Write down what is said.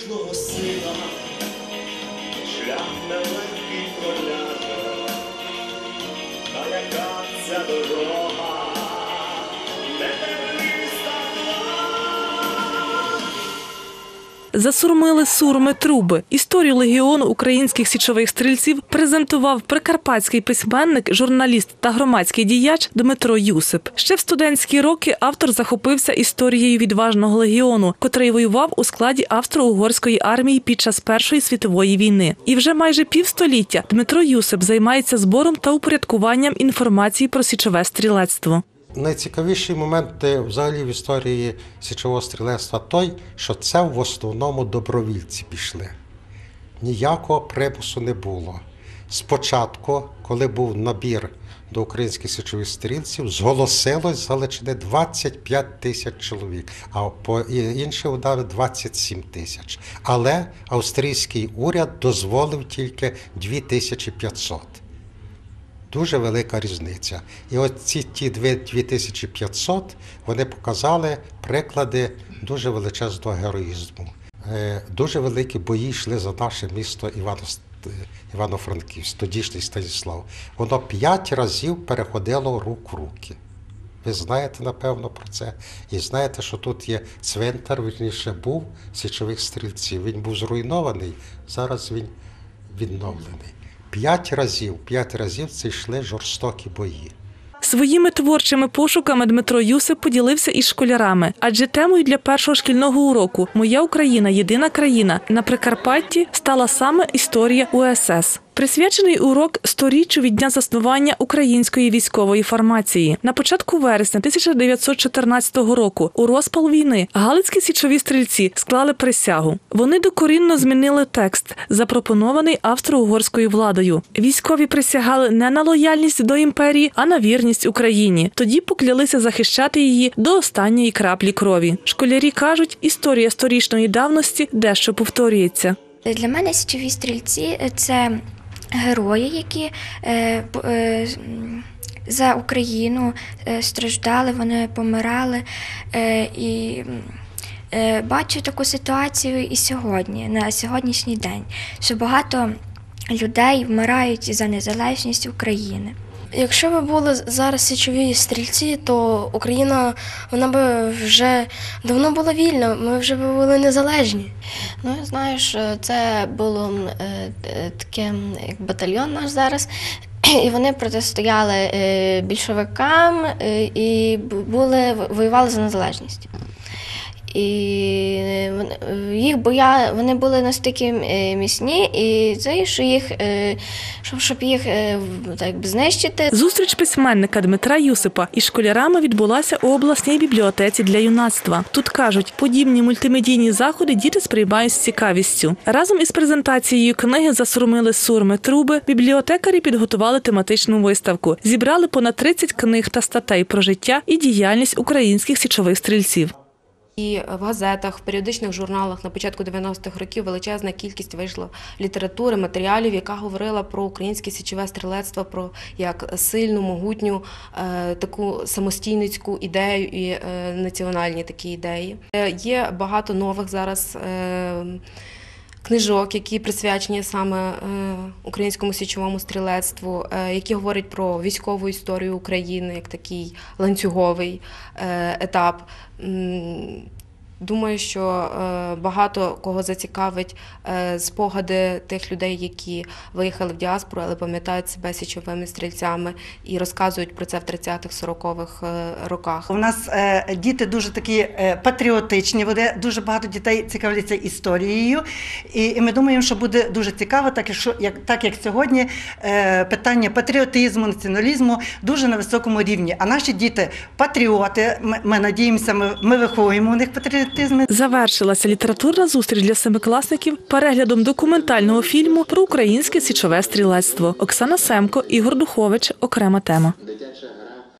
кожного сина, шлях нелегкий проляже, та яка ця дорога, Засурмили сурми труби. Історію легіону українських січових стрільців презентував прикарпатський письменник, журналіст та громадський діяч Дмитро Юсип. Ще в студентські роки автор захопився історією відважного легіону, котрий воював у складі австро-угорської армії під час Першої світової війни. І вже майже півстоліття Дмитро Юсип займається збором та упорядкуванням інформації про січове стрілецтво. Найцікавіший момент взагалі в історії січового стрілецтва той, що це в основному добровільці пішли. Ніякого примусу не було. Спочатку, коли був набір до українських січових стрільців, зголосилось з Галичини 25 тисяч чоловік, а по інші удари 27 тисяч. Але австрійський уряд дозволив тільки 2500. Дуже велика різниця. І от ці ті дві- 2500 вони показали приклади дуже величезного героїзму. Е, Дуже великі бої йшли за наше місто Івано, Івано-Франківськ, тодішній Станіслав. Воно п'ять разів переходило рук в руки. Ви знаєте, напевно, про це. І знаєте, що тут є цвинтар, вірніше був січових стрільців. Він був зруйнований, зараз він відновлений. П'ять разів, п'ять разів це йшли жорстокі бої. Своїми творчими пошуками Дмитро Юсип поділився із школярами, адже темою для першого шкільного уроку Моя Україна єдина країна на Прикарпатті стала саме історія УСС. Присвячений урок сторіччю від дня заснування української військової формації. На початку вересня 1914 року, у розпал війни, галицькі січові стрільці склали присягу. Вони докорінно змінили текст, запропонований австро-угорською владою. Військові присягали не на лояльність до імперії, а на вірність Україні. Тоді поклялися захищати її до останньої краплі крові. Школярі кажуть, історія сторічної давності дещо повторюється. Для мене січові стрільці це герої, які е, е, за Україну е, страждали, вони помирали. Е, і е, бачу таку ситуацію і сьогодні, на сьогоднішній день, що багато людей вмирають за незалежність України. Якщо б були зараз січові стрільці, то Україна вона би вже давно була вільна, ми вже б були незалежні. Ну, знаєш, це було е, е, таке як батальйон наш зараз. І вони протистояли е, більшовикам е, і були воювали за незалежність. І е, їх боя, вони були настільки е, міцні, і це, що їх, е, щоб, щоб їх так, знищити, Зустріч письменника Дмитра Юсипа із школярами відбулася у обласній бібліотеці для юнацтва. Тут кажуть, подібні мультимедійні заходи діти сприймають з цікавістю. Разом із презентацією книги засурмили сурми труби. Бібліотекарі підготували тематичну виставку. Зібрали понад 30 книг та статей про життя і діяльність українських січових стрільців. І в газетах, в періодичних журналах на початку 90-х років величезна кількість вийшла літератури, матеріалів, яка говорила про українське січове стрілецтво, про як сильну, могутню е, таку самостійницьку ідею і е, національні такі ідеї. Е, є багато нових зараз. Книжок, які присвячені саме е, українському січовому стрілецтву, е, які говорять про військову історію України як такий ланцюговий е, етап. Думаю, що е, багато кого зацікавить е, спогади тих людей, які виїхали в діаспору, але пам'ятають себе січовими стрільцями і розказують про це в 30-х, 40-х е, роках. У нас діти дуже такі патріотичні, вони дуже багато дітей цікавляться історією. І, ми думаємо, що буде дуже цікаво, так, як, так як сьогодні питання патріотизму, націоналізму дуже на високому рівні. А наші діти патріоти. Ми, ми надіємося, ми, ми виховуємо у них патріотизм. Завершилася літературна зустріч для семикласників переглядом документального фільму про українське січове стрілецтво. Оксана Семко, Ігор Духович. Окрема тема.